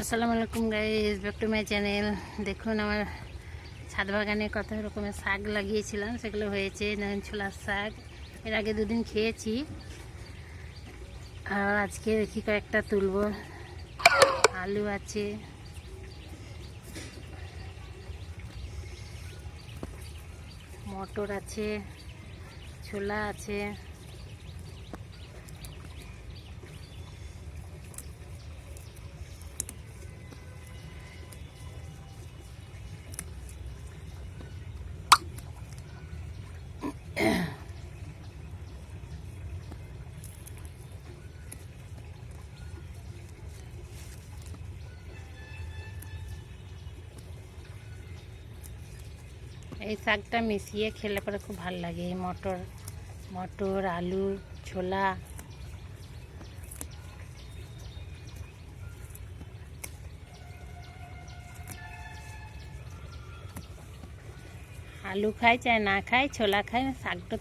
আসসালামু আলাইকুম guys back to my channel দেখুন আমার ছাদ বাগানে কত রকমের শাক লাগিয়েছিলাম, সেগুলো হয়েছে নয়ন ছোলার শাক। এর আগে দুদিন খেয়েছি। আর আজকে দেখি কয়েকটা তুলবো। আলু আছে। মটর আছে। ছোলা আছে। এই শাকটা মিশিয়ে খেলে পরে খুব ভালো লাগে। এই মটর মটর, আলু, ছোলা। আলু খাই চাই, না খাই, ছোলা খাই শাকটা